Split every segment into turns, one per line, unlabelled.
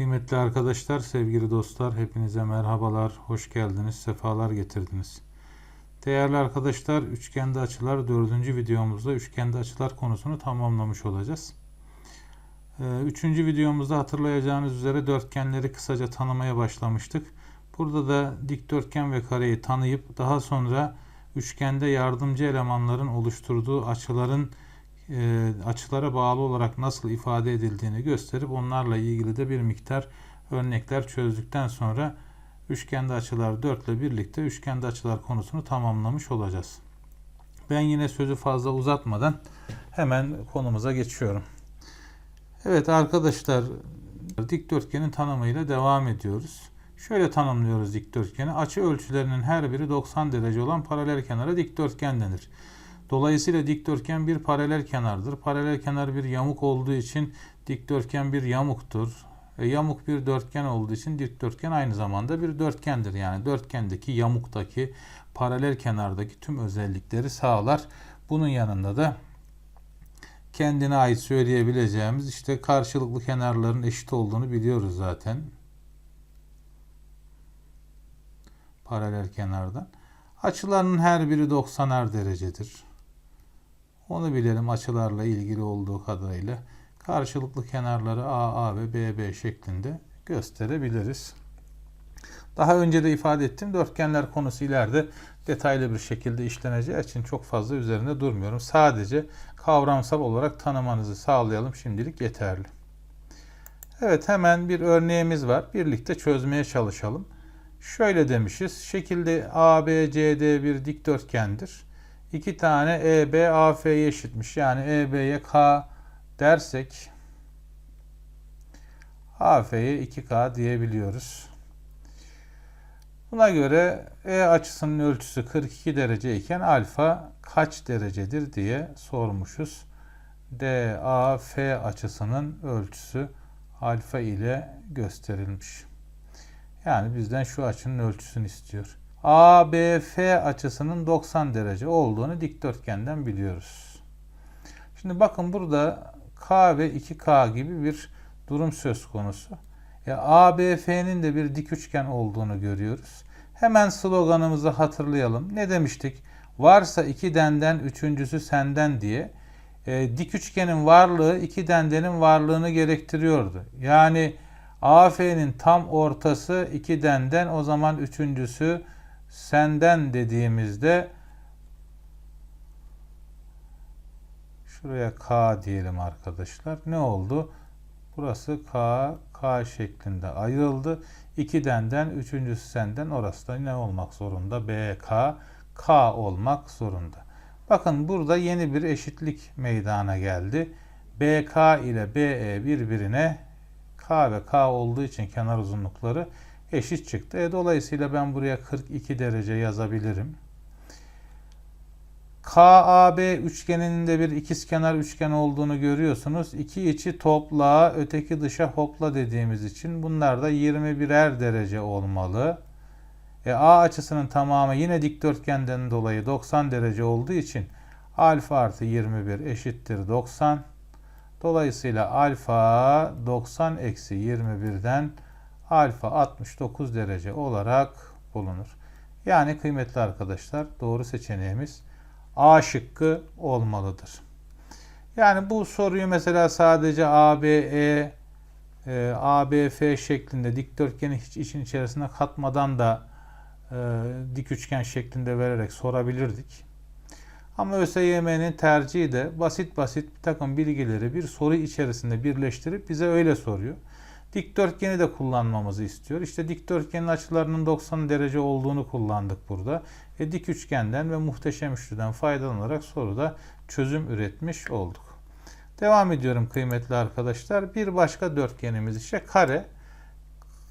Kıymetli arkadaşlar, sevgili dostlar, hepinize merhabalar, hoş geldiniz, sefalar getirdiniz. Değerli arkadaşlar, üçgende açılar dördüncü videomuzda üçgende açılar konusunu tamamlamış olacağız. Ee, Üçüncü videomuzda hatırlayacağınız üzere dörtgenleri kısaca tanımaya başlamıştık. Burada da dikdörtgen ve kareyi tanıyıp daha sonra üçgende yardımcı elemanların oluşturduğu açıların e, açılara bağlı olarak nasıl ifade edildiğini gösterip onlarla ilgili de bir miktar örnekler çözdükten sonra üçgende açılar 4 ile birlikte üçgende açılar konusunu tamamlamış olacağız. Ben yine sözü fazla uzatmadan hemen konumuza geçiyorum. Evet arkadaşlar dikdörtgenin tanımıyla devam ediyoruz. Şöyle tanımlıyoruz dikdörtgeni. Açı ölçülerinin her biri 90 derece olan paralel kenara dikdörtgen denir. Dolayısıyla dikdörtgen bir paralel kenardır. Paralel kenar bir yamuk olduğu için dikdörtgen bir yamuktur. E, yamuk bir dörtgen olduğu için dikdörtgen aynı zamanda bir dörtgendir. Yani dörtgendeki yamuktaki paralel kenardaki tüm özellikleri sağlar. Bunun yanında da kendine ait söyleyebileceğimiz işte karşılıklı kenarların eşit olduğunu biliyoruz zaten. Paralel kenardan. Açılarının her biri 90'ar derecedir. Onu bilelim açılarla ilgili olduğu kadarıyla. Karşılıklı kenarları AA ve BB şeklinde gösterebiliriz. Daha önce de ifade ettim. Dörtgenler konusu ileride detaylı bir şekilde işleneceği için çok fazla üzerinde durmuyorum. Sadece kavramsal olarak tanımanızı sağlayalım. Şimdilik yeterli. Evet hemen bir örneğimiz var. Birlikte çözmeye çalışalım. Şöyle demişiz. Şekilde ABCD bir dikdörtgendir. İki tane EB AF'ye eşitmiş. Yani EB'ye K dersek AF'ye 2K diyebiliyoruz. Buna göre E açısının ölçüsü 42 derece iken alfa kaç derecedir diye sormuşuz. DAF açısının ölçüsü alfa ile gösterilmiş. Yani bizden şu açının ölçüsünü istiyor. ABF açısının 90 derece olduğunu dikdörtgenden biliyoruz. Şimdi bakın burada K ve 2K gibi bir durum söz konusu. E, ABF'nin de bir dik üçgen olduğunu görüyoruz. Hemen sloganımızı hatırlayalım. Ne demiştik? Varsa iki denden üçüncüsü senden diye. E, dik üçgenin varlığı iki dendenin varlığını gerektiriyordu. Yani AF'nin tam ortası iki denden o zaman üçüncüsü senden dediğimizde şuraya K diyelim arkadaşlar. Ne oldu? Burası K, K şeklinde ayrıldı. İki denden, üçüncüsü senden orası da ne olmak zorunda? B, K, K olmak zorunda. Bakın burada yeni bir eşitlik meydana geldi. BK ile BE birbirine K ve K olduğu için kenar uzunlukları eşit çıktı. E, dolayısıyla ben buraya 42 derece yazabilirim. KAB üçgeninin de bir ikizkenar üçgen olduğunu görüyorsunuz. İki içi topla, öteki dışa hopla dediğimiz için bunlar da 21'er derece olmalı. E, A açısının tamamı yine dikdörtgenden dolayı 90 derece olduğu için alfa artı 21 eşittir 90. Dolayısıyla alfa 90 eksi 21'den alfa 69 derece olarak bulunur. Yani kıymetli arkadaşlar doğru seçeneğimiz A şıkkı olmalıdır. Yani bu soruyu mesela sadece ABE, e, ABF şeklinde dikdörtgeni hiç işin içerisine katmadan da e, dik üçgen şeklinde vererek sorabilirdik. Ama ÖSYM'nin tercihi de basit basit bir takım bilgileri bir soru içerisinde birleştirip bize öyle soruyor. Dikdörtgeni de kullanmamızı istiyor. İşte dikdörtgenin açılarının 90 derece olduğunu kullandık burada. E, dik üçgenden ve muhteşem üçlüden faydalanarak soruda çözüm üretmiş olduk. Devam ediyorum kıymetli arkadaşlar. Bir başka dörtgenimiz işte kare.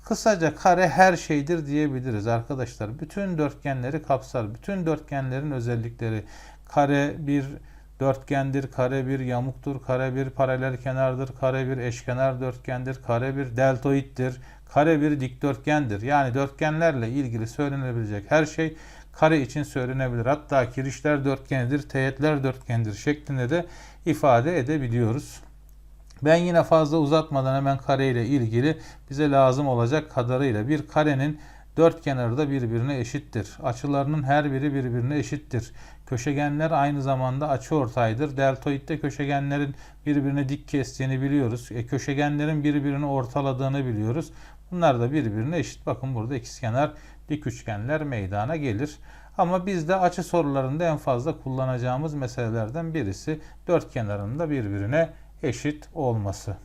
Kısaca kare her şeydir diyebiliriz arkadaşlar. Bütün dörtgenleri kapsar. Bütün dörtgenlerin özellikleri. Kare bir dörtgendir, kare bir yamuktur, kare bir paralel kenardır, kare bir eşkenar dörtgendir, kare bir deltoittir, kare bir dikdörtgendir. Yani dörtgenlerle ilgili söylenebilecek her şey kare için söylenebilir. Hatta kirişler dörtgenidir, teğetler dörtgendir şeklinde de ifade edebiliyoruz. Ben yine fazla uzatmadan hemen kare ile ilgili bize lazım olacak kadarıyla bir karenin dört kenarı da birbirine eşittir. Açılarının her biri birbirine eşittir. Köşegenler aynı zamanda açıortaydır. Deltoidde köşegenlerin birbirine dik kestiğini biliyoruz. E, köşegenlerin birbirini ortaladığını biliyoruz. Bunlar da birbirine eşit. Bakın burada ikizkenar dik üçgenler meydana gelir. Ama bizde açı sorularında en fazla kullanacağımız meselelerden birisi dört kenarın da birbirine eşit olması.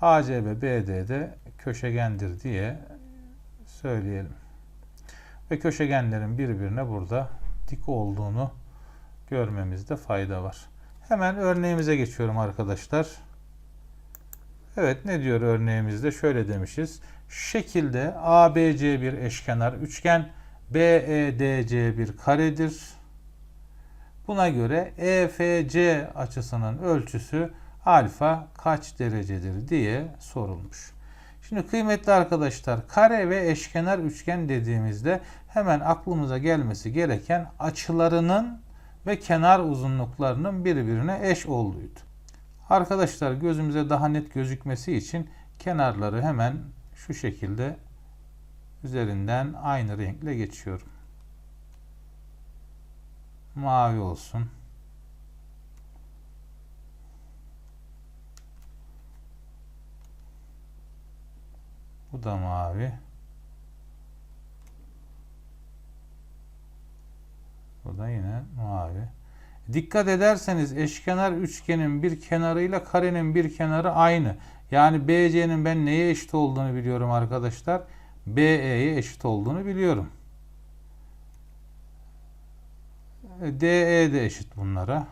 ACB BD'de köşegendir diye söyleyelim. Ve köşegenlerin birbirine burada dik olduğunu görmemizde fayda var. Hemen örneğimize geçiyorum arkadaşlar. Evet ne diyor örneğimizde? Şöyle demişiz. Şekilde ABC bir eşkenar üçgen, BEDC bir karedir. Buna göre EFC açısının ölçüsü alfa kaç derecedir diye sorulmuş. Şimdi kıymetli arkadaşlar kare ve eşkenar üçgen dediğimizde hemen aklımıza gelmesi gereken açılarının ve kenar uzunluklarının birbirine eş olduğuydu. Arkadaşlar gözümüze daha net gözükmesi için kenarları hemen şu şekilde üzerinden aynı renkle geçiyorum. Mavi olsun. Bu da mavi. Bu da yine mavi. Dikkat ederseniz eşkenar üçgenin bir kenarıyla karenin bir kenarı aynı. Yani BC'nin ben neye eşit olduğunu biliyorum arkadaşlar. BE'ye eşit olduğunu biliyorum. DE de eşit bunlara.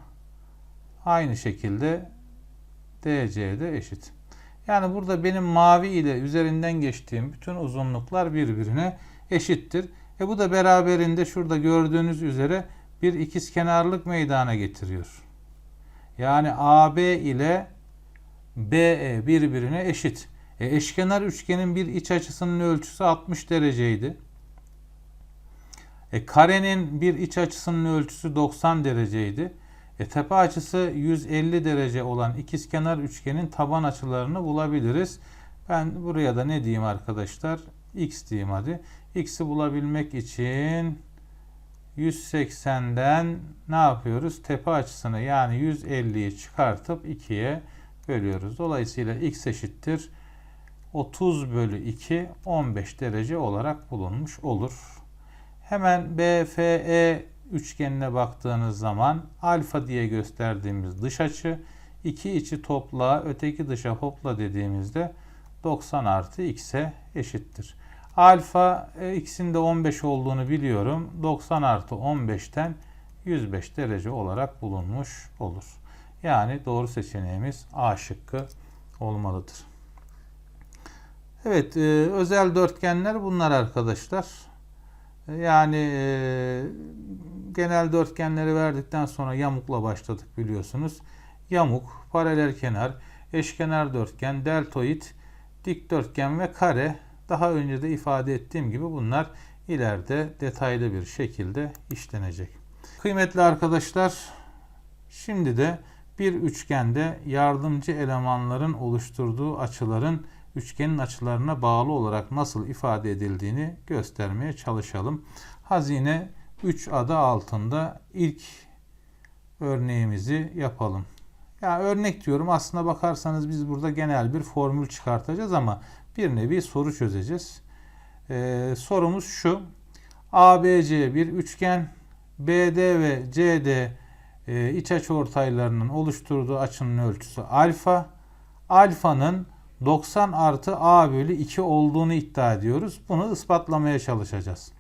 Aynı şekilde DC de eşit. Yani burada benim mavi ile üzerinden geçtiğim bütün uzunluklar birbirine eşittir. E bu da beraberinde şurada gördüğünüz üzere bir ikizkenarlık meydana getiriyor. Yani AB ile BE birbirine eşit. E eşkenar üçgenin bir iç açısının ölçüsü 60 dereceydi. E karenin bir iç açısının ölçüsü 90 dereceydi. E, tepe açısı 150 derece olan ikizkenar üçgenin taban açılarını bulabiliriz. Ben buraya da ne diyeyim arkadaşlar? X diyeyim hadi. X'i bulabilmek için 180'den ne yapıyoruz? Tepe açısını yani 150'yi çıkartıp 2'ye bölüyoruz. Dolayısıyla x eşittir 30 bölü 2 15 derece olarak bulunmuş olur. Hemen BFE üçgenine baktığınız zaman alfa diye gösterdiğimiz dış açı iki içi topla öteki dışa hopla dediğimizde 90 artı x'e eşittir. Alfa e, x'in de 15 olduğunu biliyorum. 90 artı 15'ten 105 derece olarak bulunmuş olur. Yani doğru seçeneğimiz A şıkkı olmalıdır. Evet, e, özel dörtgenler bunlar arkadaşlar. E, yani e, genel dörtgenleri verdikten sonra yamukla başladık biliyorsunuz. Yamuk, paralel kenar, eşkenar dörtgen, deltoid, dikdörtgen ve kare. Daha önce de ifade ettiğim gibi bunlar ileride detaylı bir şekilde işlenecek. Kıymetli arkadaşlar, şimdi de bir üçgende yardımcı elemanların oluşturduğu açıların üçgenin açılarına bağlı olarak nasıl ifade edildiğini göstermeye çalışalım. Hazine 3 adı altında ilk örneğimizi yapalım. Ya örnek diyorum aslında bakarsanız biz burada genel bir formül çıkartacağız ama bir nevi soru çözeceğiz. Ee, sorumuz şu. ABC bir üçgen BD ve CD e, iç açı ortaylarının oluşturduğu açının ölçüsü alfa. Alfanın 90 artı A bölü 2 olduğunu iddia ediyoruz. Bunu ispatlamaya çalışacağız.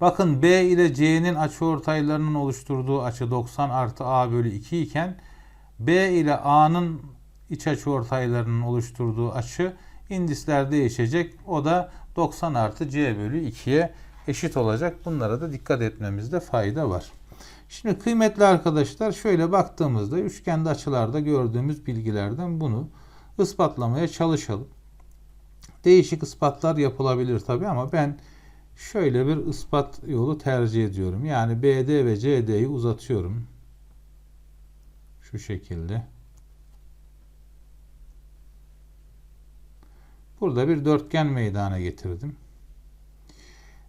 Bakın B ile C'nin açıortaylarının oluşturduğu açı 90 artı A bölü 2 iken B ile A'nın iç açıortaylarının oluşturduğu açı indisler değişecek. O da 90 artı C bölü 2'ye eşit olacak. Bunlara da dikkat etmemizde fayda var. Şimdi kıymetli arkadaşlar şöyle baktığımızda üçgende açılarda gördüğümüz bilgilerden bunu ispatlamaya çalışalım. Değişik ispatlar yapılabilir tabi ama ben şöyle bir ispat yolu tercih ediyorum. Yani BD ve CD'yi uzatıyorum. Şu şekilde. Burada bir dörtgen meydana getirdim.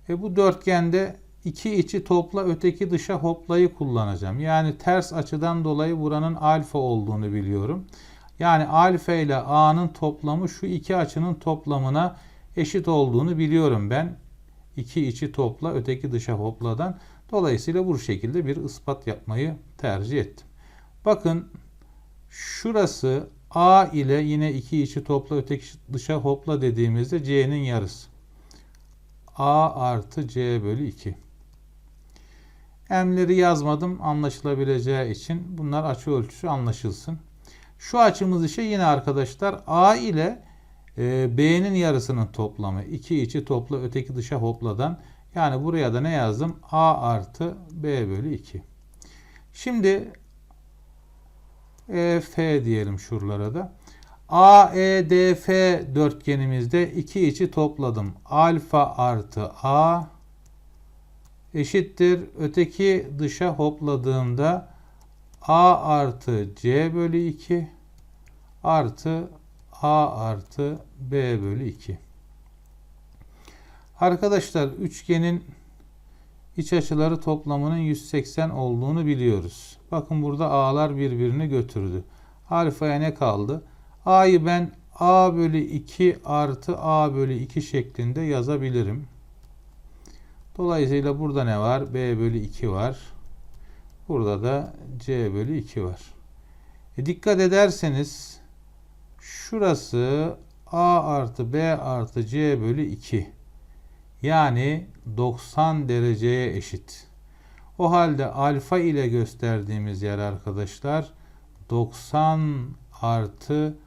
E bu dörtgende iki içi topla öteki dışa hoplayı kullanacağım. Yani ters açıdan dolayı buranın alfa olduğunu biliyorum. Yani alfa ile a'nın toplamı şu iki açının toplamına eşit olduğunu biliyorum ben. İki içi topla öteki dışa hopladan. Dolayısıyla bu şekilde bir ispat yapmayı tercih ettim. Bakın şurası a ile yine iki içi topla öteki dışa hopla dediğimizde c'nin yarısı. a artı c bölü 2. M'leri yazmadım anlaşılabileceği için. Bunlar açı ölçüsü anlaşılsın. Şu açımız ise yine arkadaşlar A ile e, B'nin yarısının toplamı. İki içi topla öteki dışa hopladan. Yani buraya da ne yazdım? A artı B bölü 2. Şimdi E, F diyelim şuralara da. A, E, D, F dörtgenimizde iki içi topladım. Alfa artı A eşittir. Öteki dışa hopladığımda A artı C bölü 2 artı A artı B bölü 2. Arkadaşlar üçgenin iç açıları toplamının 180 olduğunu biliyoruz. Bakın burada A'lar birbirini götürdü. Alfaya ne kaldı? A'yı ben A bölü 2 artı A bölü 2 şeklinde yazabilirim. Dolayısıyla burada ne var? B bölü 2 var. Burada da C bölü 2 var. E dikkat ederseniz şurası A artı B artı C bölü 2. Yani 90 dereceye eşit. O halde alfa ile gösterdiğimiz yer arkadaşlar 90 artı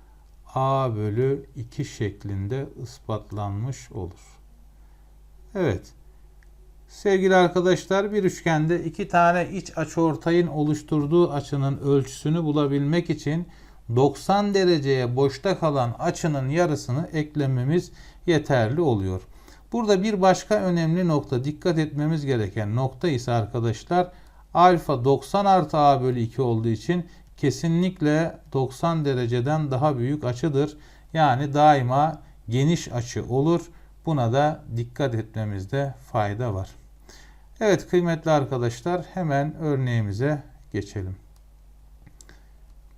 A bölü 2 şeklinde ispatlanmış olur. Evet. Sevgili arkadaşlar bir üçgende iki tane iç açıortayın oluşturduğu açının ölçüsünü bulabilmek için 90 dereceye boşta kalan açının yarısını eklememiz yeterli oluyor. Burada bir başka önemli nokta dikkat etmemiz gereken nokta ise arkadaşlar alfa 90 artı a bölü 2 olduğu için kesinlikle 90 dereceden daha büyük açıdır. Yani daima geniş açı olur. Buna da dikkat etmemizde fayda var. Evet kıymetli arkadaşlar hemen örneğimize geçelim.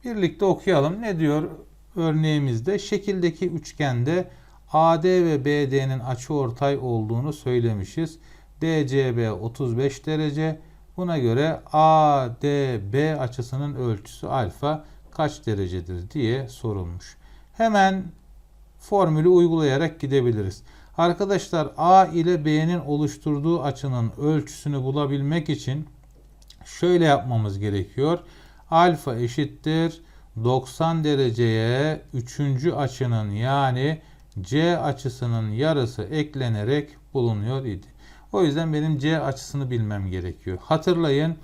Birlikte okuyalım. Ne diyor örneğimizde? Şekildeki üçgende AD ve BD'nin açıortay olduğunu söylemişiz. DCB 35 derece. Buna göre ADB açısının ölçüsü alfa kaç derecedir diye sorulmuş. Hemen formülü uygulayarak gidebiliriz. Arkadaşlar A ile B'nin oluşturduğu açının ölçüsünü bulabilmek için şöyle yapmamız gerekiyor. Alfa eşittir 90 dereceye 3. açının yani C açısının yarısı eklenerek bulunuyor idi. O yüzden benim C açısını bilmem gerekiyor. Hatırlayın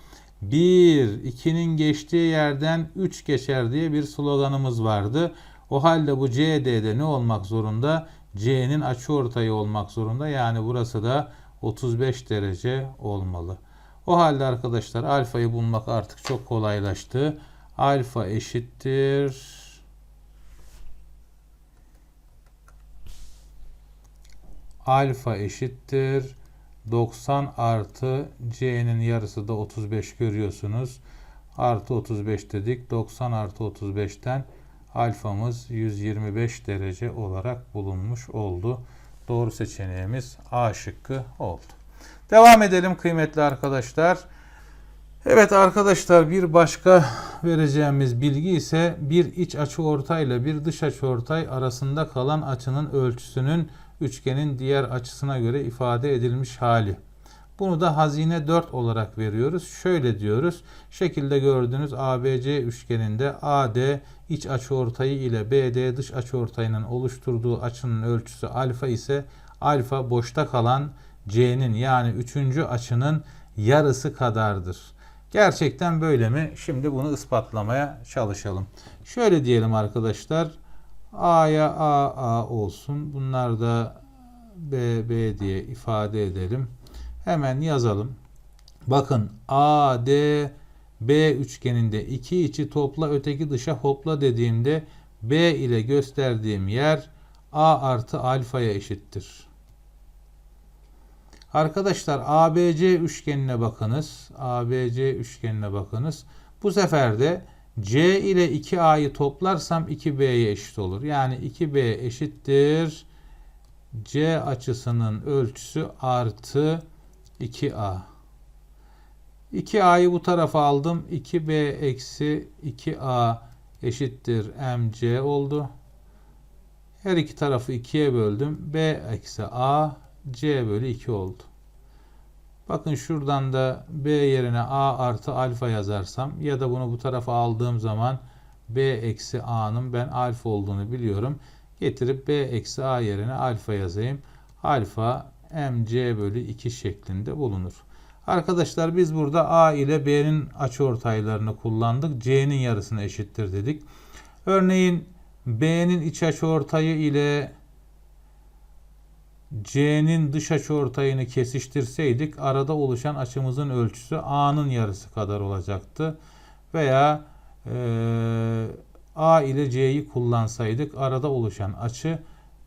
1, 2'nin geçtiği yerden 3 geçer diye bir sloganımız vardı. O halde bu CD'de ne olmak zorunda? C'nin açıortayı olmak zorunda. Yani burası da 35 derece olmalı. O halde arkadaşlar alfayı bulmak artık çok kolaylaştı. Alfa eşittir. Alfa eşittir. 90 artı C'nin yarısı da 35 görüyorsunuz. Artı 35 dedik. 90 artı 35'ten alfamız 125 derece olarak bulunmuş oldu. Doğru seçeneğimiz A şıkkı oldu. Devam edelim kıymetli arkadaşlar. Evet arkadaşlar bir başka vereceğimiz bilgi ise bir iç açı ortay ile bir dış açı ortay arasında kalan açının ölçüsünün üçgenin diğer açısına göre ifade edilmiş hali. Bunu da hazine 4 olarak veriyoruz. Şöyle diyoruz. Şekilde gördüğünüz ABC üçgeninde AD iç açıortayı ile BD dış açıortayının oluşturduğu açının ölçüsü alfa ise alfa boşta kalan C'nin yani üçüncü açının yarısı kadardır. Gerçekten böyle mi? Şimdi bunu ispatlamaya çalışalım. Şöyle diyelim arkadaşlar. A'ya A, A olsun. Bunlar da B, B diye ifade edelim. Hemen yazalım. Bakın A, D, B üçgeninde iki içi topla öteki dışa hopla dediğimde B ile gösterdiğim yer A artı alfaya eşittir. Arkadaşlar ABC üçgenine bakınız. ABC üçgenine bakınız. Bu sefer de C ile 2A'yı toplarsam 2B'ye eşit olur. Yani 2B eşittir. C açısının ölçüsü artı 2A. 2A'yı bu tarafa aldım. 2B eksi 2A eşittir MC oldu. Her iki tarafı 2'ye böldüm. B eksi A C bölü 2 oldu. Bakın şuradan da B yerine A artı alfa yazarsam ya da bunu bu tarafa aldığım zaman B eksi A'nın ben alfa olduğunu biliyorum. Getirip B eksi A yerine alfa yazayım. Alfa MC bölü 2 şeklinde bulunur. Arkadaşlar biz burada A ile B'nin açıortaylarını kullandık. C'nin yarısına eşittir dedik. Örneğin B'nin iç açıortayı ile C'nin dış açıortayını kesiştirseydik arada oluşan açımızın ölçüsü A'nın yarısı kadar olacaktı. Veya e, A ile C'yi kullansaydık arada oluşan açı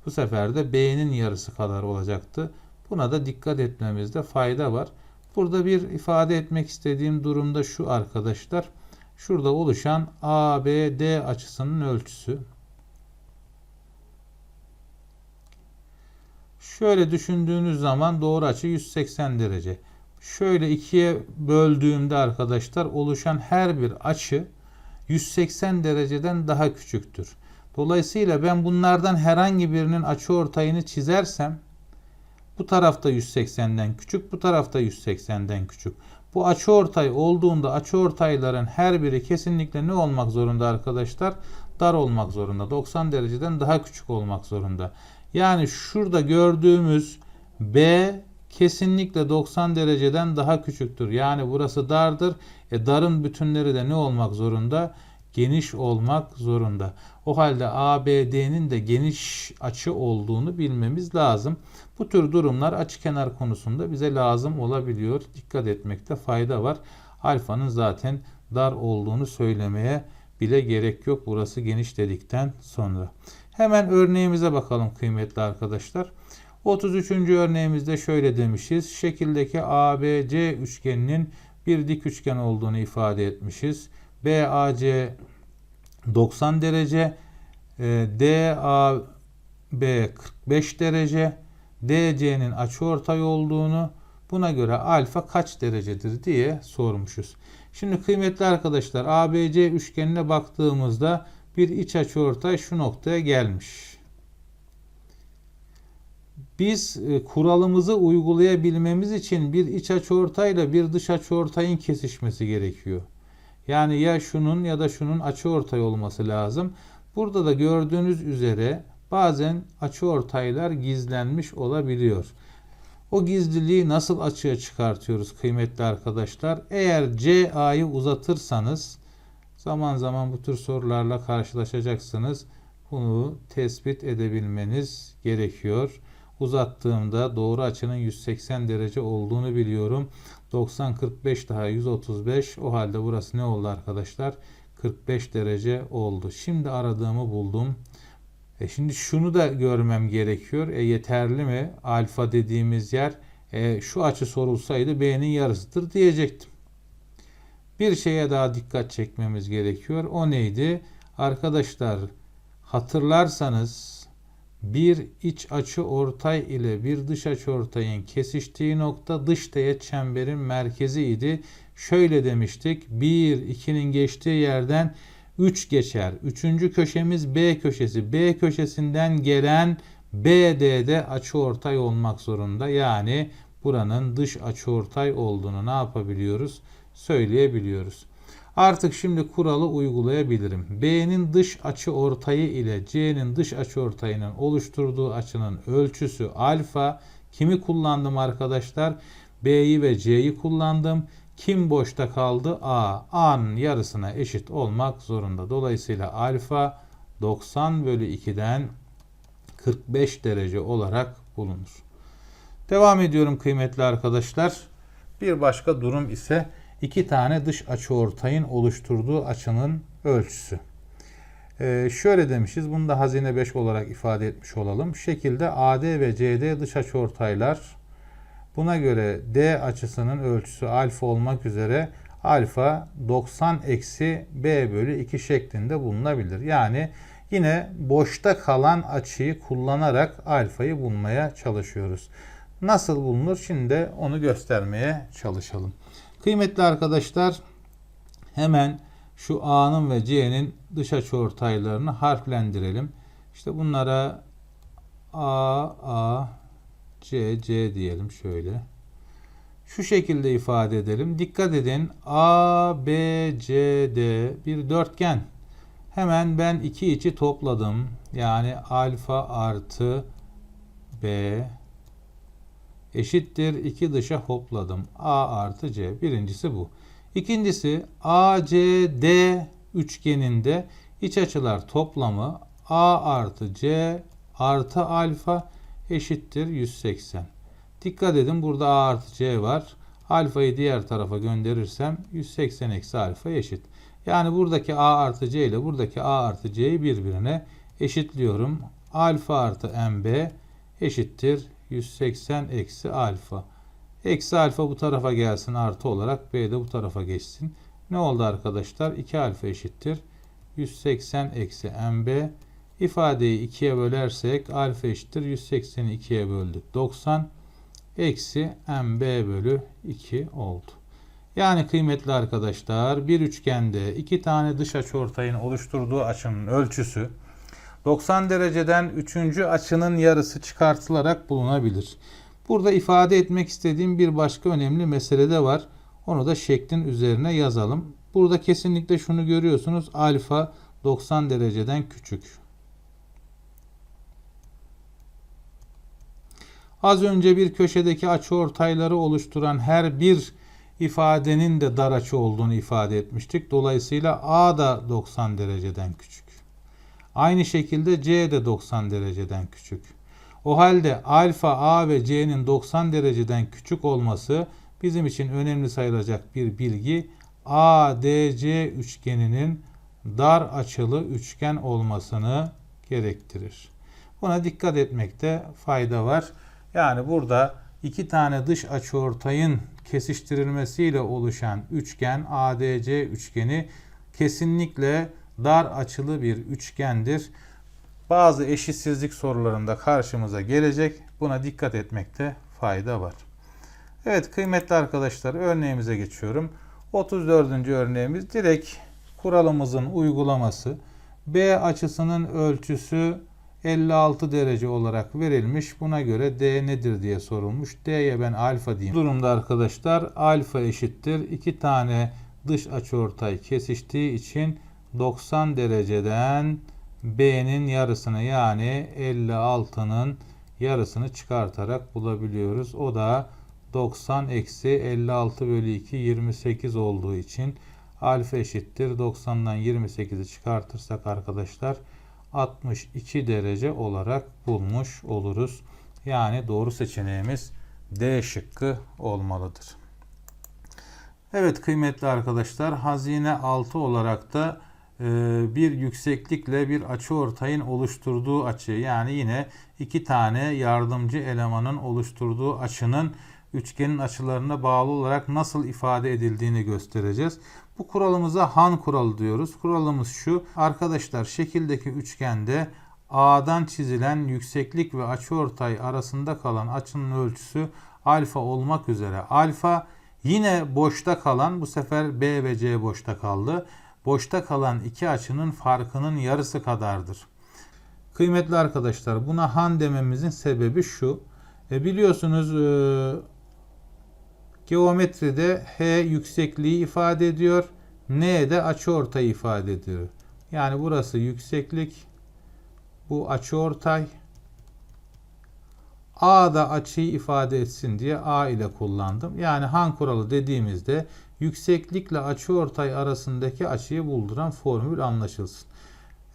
bu sefer de B'nin yarısı kadar olacaktı. Buna da dikkat etmemizde fayda var. Burada bir ifade etmek istediğim durumda şu arkadaşlar. Şurada oluşan ABD açısının ölçüsü. Şöyle düşündüğünüz zaman doğru açı 180 derece. Şöyle ikiye böldüğümde arkadaşlar oluşan her bir açı 180 dereceden daha küçüktür. Dolayısıyla ben bunlardan herhangi birinin açı ortayını çizersem bu tarafta 180'den küçük, bu tarafta 180'den küçük. Bu açı ortay olduğunda açı ortayların her biri kesinlikle ne olmak zorunda arkadaşlar? Dar olmak zorunda. 90 dereceden daha küçük olmak zorunda. Yani şurada gördüğümüz B kesinlikle 90 dereceden daha küçüktür. Yani burası dardır. E darın bütünleri de ne olmak zorunda? Geniş olmak zorunda. O halde ABD'nin de geniş açı olduğunu bilmemiz lazım. Bu tür durumlar açıkenar konusunda bize lazım olabiliyor. Dikkat etmekte fayda var. Alfanın zaten dar olduğunu söylemeye bile gerek yok. Burası geniş dedikten sonra. Hemen örneğimize bakalım kıymetli arkadaşlar. 33. örneğimizde şöyle demişiz. Şekildeki ABC üçgeninin bir dik üçgen olduğunu ifade etmişiz. BAC 90 derece, e, DAB 45 derece, DC'nin açıortay olduğunu, buna göre alfa kaç derecedir diye sormuşuz. Şimdi kıymetli arkadaşlar ABC üçgenine baktığımızda bir iç açıortay şu noktaya gelmiş. Biz e, kuralımızı uygulayabilmemiz için bir iç açıortayla bir dış açıortayın kesişmesi gerekiyor. Yani ya şunun ya da şunun açıortay olması lazım. Burada da gördüğünüz üzere bazen açıortaylar gizlenmiş olabiliyor. O gizliliği nasıl açığa çıkartıyoruz kıymetli arkadaşlar? Eğer CA'yı uzatırsanız Zaman zaman bu tür sorularla karşılaşacaksınız. Bunu tespit edebilmeniz gerekiyor. Uzattığımda doğru açının 180 derece olduğunu biliyorum. 90 45 daha 135. O halde burası ne oldu arkadaşlar? 45 derece oldu. Şimdi aradığımı buldum. E şimdi şunu da görmem gerekiyor. E yeterli mi? Alfa dediğimiz yer e, şu açı sorulsaydı B'nin yarısıdır diyecektim. Bir şeye daha dikkat çekmemiz gerekiyor. O neydi? Arkadaşlar hatırlarsanız bir iç açı ortay ile bir dış açı ortayın kesiştiği nokta dış teğet çemberin merkezi idi. Şöyle demiştik. 1, 2'nin geçtiği yerden 3 geçer. Üçüncü köşemiz B köşesi. B köşesinden gelen BD'de açı ortay olmak zorunda. Yani buranın dış açı ortay olduğunu ne yapabiliyoruz? Söyleyebiliyoruz. Artık şimdi kuralı uygulayabilirim. B'nin dış açı ortayı ile C'nin dış açı ortayının oluşturduğu açının ölçüsü alfa. Kimi kullandım arkadaşlar? B'yi ve C'yi kullandım. Kim boşta kaldı? A. A'nın yarısına eşit olmak zorunda. Dolayısıyla alfa 90 bölü 2'den 45 derece olarak bulunur. Devam ediyorum kıymetli arkadaşlar. Bir başka durum ise iki tane dış açıortayın oluşturduğu açının ölçüsü. Ee, şöyle demişiz. Bunu da hazine 5 olarak ifade etmiş olalım. Şekilde AD ve CD dış açıortaylar buna göre D açısının ölçüsü alfa olmak üzere alfa 90 eksi B bölü 2 şeklinde bulunabilir. Yani yine boşta kalan açıyı kullanarak alfayı bulmaya çalışıyoruz. Nasıl bulunur? Şimdi onu göstermeye çalışalım. Kıymetli arkadaşlar hemen şu A'nın ve C'nin dış açıortaylarını harflendirelim. İşte bunlara A, A, C, C diyelim şöyle. Şu şekilde ifade edelim. Dikkat edin. A, B, C, D bir dörtgen. Hemen ben iki içi topladım. Yani alfa artı B eşittir 2 dışa hopladım. A artı C. Birincisi bu. İkincisi ACD üçgeninde iç açılar toplamı A artı C artı alfa eşittir 180. Dikkat edin burada A artı C var. Alfayı diğer tarafa gönderirsem 180 eksi alfa eşit. Yani buradaki A artı C ile buradaki A artı C'yi birbirine eşitliyorum. Alfa artı MB eşittir 180 eksi alfa. Eksi alfa bu tarafa gelsin artı olarak B de bu tarafa geçsin. Ne oldu arkadaşlar? 2 alfa eşittir. 180 eksi MB. İfadeyi 2'ye bölersek alfa eşittir. 180'i 2'ye böldük. 90 eksi MB bölü 2 oldu. Yani kıymetli arkadaşlar bir üçgende iki tane dış açıortayın oluşturduğu açının ölçüsü 90 dereceden 3. açının yarısı çıkartılarak bulunabilir. Burada ifade etmek istediğim bir başka önemli mesele de var. Onu da şeklin üzerine yazalım. Burada kesinlikle şunu görüyorsunuz. Alfa 90 dereceden küçük. Az önce bir köşedeki açıortayları oluşturan her bir ifadenin de dar açı olduğunu ifade etmiştik. Dolayısıyla A da 90 dereceden küçük. Aynı şekilde C de 90 dereceden küçük. O halde alfa, A ve C'nin 90 dereceden küçük olması bizim için önemli sayılacak bir bilgi. ADC üçgeninin dar açılı üçgen olmasını gerektirir. Buna dikkat etmekte fayda var. Yani burada iki tane dış açıortayın kesiştirilmesiyle oluşan üçgen ADC üçgeni kesinlikle dar açılı bir üçgendir. Bazı eşitsizlik sorularında karşımıza gelecek. Buna dikkat etmekte fayda var. Evet kıymetli arkadaşlar örneğimize geçiyorum. 34. örneğimiz direkt kuralımızın uygulaması. B açısının ölçüsü 56 derece olarak verilmiş. Buna göre D nedir diye sorulmuş. D'ye ben alfa diyeyim. Bu durumda arkadaşlar alfa eşittir. iki tane dış açıortay kesiştiği için 90 dereceden B'nin yarısını yani 56'nın yarısını çıkartarak bulabiliyoruz. O da 90 eksi 56 bölü 2 28 olduğu için alfa eşittir. 90'dan 28'i çıkartırsak arkadaşlar 62 derece olarak bulmuş oluruz. Yani doğru seçeneğimiz D şıkkı olmalıdır. Evet kıymetli arkadaşlar hazine 6 olarak da bir yükseklikle bir açı ortayın oluşturduğu açı yani yine iki tane yardımcı elemanın oluşturduğu açının üçgenin açılarına bağlı olarak nasıl ifade edildiğini göstereceğiz. Bu kuralımıza Han kuralı diyoruz. Kuralımız şu. Arkadaşlar şekildeki üçgende A'dan çizilen yükseklik ve açıortay arasında kalan açının ölçüsü alfa olmak üzere. Alfa yine boşta kalan bu sefer B ve C boşta kaldı. Boşta kalan iki açının farkının yarısı kadardır. Kıymetli arkadaşlar buna han dememizin sebebi şu. E biliyorsunuz e, geometride H yüksekliği ifade ediyor. N de açıortayı ifade ediyor. Yani burası yükseklik. Bu açıortay. A da açıyı ifade etsin diye A ile kullandım. Yani Han kuralı dediğimizde yükseklikle açıortay arasındaki açıyı bulduran formül anlaşılsın.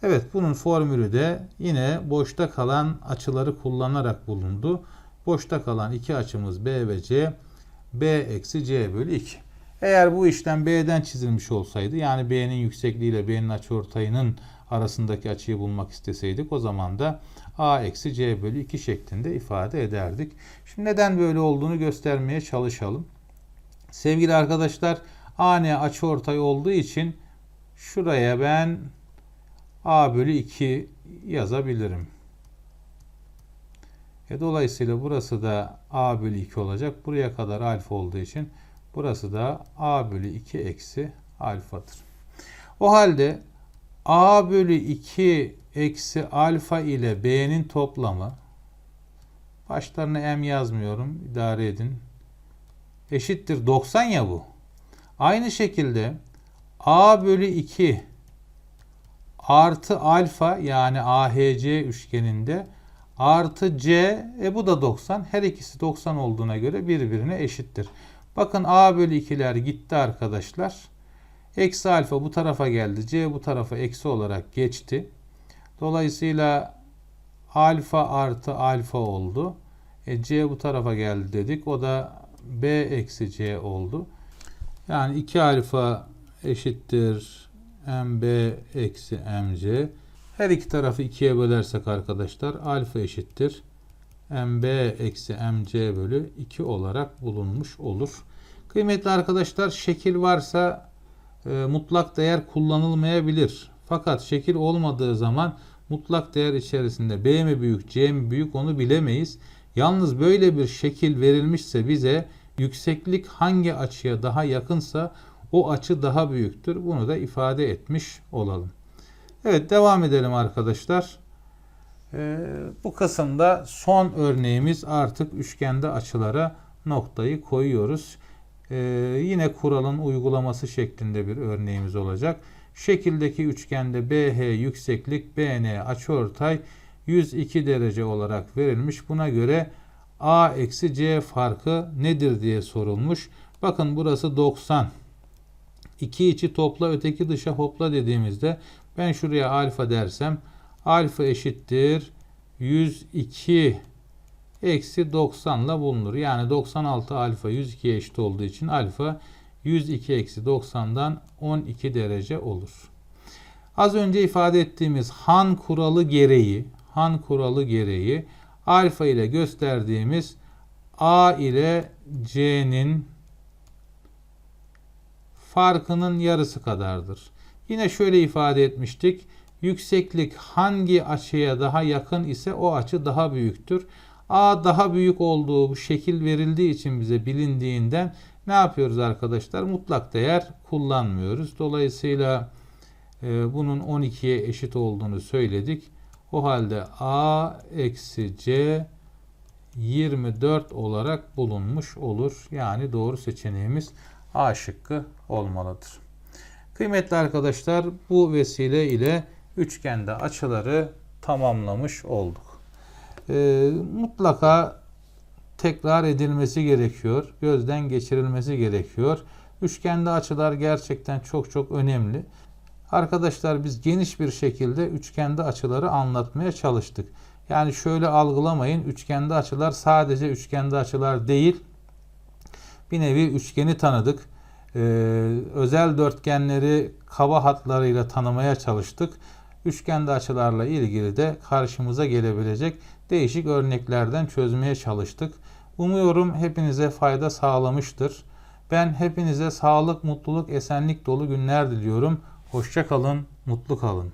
Evet bunun formülü de yine boşta kalan açıları kullanarak bulundu. Boşta kalan iki açımız B ve C. B eksi C bölü 2. Eğer bu işlem B'den çizilmiş olsaydı yani B'nin yüksekliği ile B'nin açıortayının arasındaki açıyı bulmak isteseydik o zaman da a eksi c bölü 2 şeklinde ifade ederdik. Şimdi neden böyle olduğunu göstermeye çalışalım. Sevgili arkadaşlar AN açıortay olduğu için şuraya ben a bölü 2 yazabilirim. E, dolayısıyla burası da a bölü 2 olacak. Buraya kadar alfa olduğu için burası da a bölü 2 eksi alfadır. O halde a bölü 2 eksi alfa ile b'nin toplamı başlarına m yazmıyorum idare edin eşittir 90 ya bu. Aynı şekilde a bölü 2 artı alfa yani AHC üçgeninde artı C e bu da 90. Her ikisi 90 olduğuna göre birbirine eşittir. Bakın A bölü 2'ler gitti arkadaşlar. Eksi alfa bu tarafa geldi. C bu tarafa eksi olarak geçti. Dolayısıyla alfa artı alfa oldu. E, C bu tarafa geldi dedik. O da B eksi C oldu. Yani 2 alfa eşittir MB eksi MC. Her iki tarafı ikiye bölersek arkadaşlar alfa eşittir MB eksi MC bölü 2 olarak bulunmuş olur. Kıymetli arkadaşlar şekil varsa e, mutlak değer kullanılmayabilir. Fakat şekil olmadığı zaman mutlak değer içerisinde B mi büyük C mi büyük onu bilemeyiz. Yalnız böyle bir şekil verilmişse bize yükseklik hangi açıya daha yakınsa o açı daha büyüktür. Bunu da ifade etmiş olalım. Evet devam edelim arkadaşlar. Ee, bu kısımda son örneğimiz artık üçgende açılara noktayı koyuyoruz. Ee, yine kuralın uygulaması şeklinde bir örneğimiz olacak. Şekildeki üçgende BH yükseklik BN açıortay 102 derece olarak verilmiş. Buna göre A eksi C farkı nedir diye sorulmuş. Bakın burası 90. İki içi topla öteki dışa hopla dediğimizde ben şuraya alfa dersem alfa eşittir 102 eksi 90 ile bulunur. Yani 96 alfa 102'ye eşit olduğu için alfa 102 eksi 90'dan 12 derece olur. Az önce ifade ettiğimiz Han kuralı gereği Han kuralı gereği alfa ile gösterdiğimiz A ile C'nin farkının yarısı kadardır. Yine şöyle ifade etmiştik. Yükseklik hangi açıya daha yakın ise o açı daha büyüktür. A daha büyük olduğu bu şekil verildiği için bize bilindiğinden ne yapıyoruz arkadaşlar? Mutlak değer kullanmıyoruz. Dolayısıyla e, bunun 12'ye eşit olduğunu söyledik. O halde A eksi C 24 olarak bulunmuş olur. Yani doğru seçeneğimiz A şıkkı olmalıdır. Kıymetli arkadaşlar bu vesile ile üçgende açıları tamamlamış olduk. Ee, mutlaka tekrar edilmesi gerekiyor. Gözden geçirilmesi gerekiyor. Üçgende açılar gerçekten çok çok önemli. Arkadaşlar biz geniş bir şekilde üçgende açıları anlatmaya çalıştık. Yani şöyle algılamayın. Üçgende açılar sadece üçgende açılar değil. Bir nevi üçgeni tanıdık. Ee, özel dörtgenleri kaba hatlarıyla tanımaya çalıştık. Üçgende açılarla ilgili de karşımıza gelebilecek değişik örneklerden çözmeye çalıştık. Umuyorum hepinize fayda sağlamıştır. Ben hepinize sağlık, mutluluk, esenlik dolu günler diliyorum. Hoşça kalın, mutlu kalın.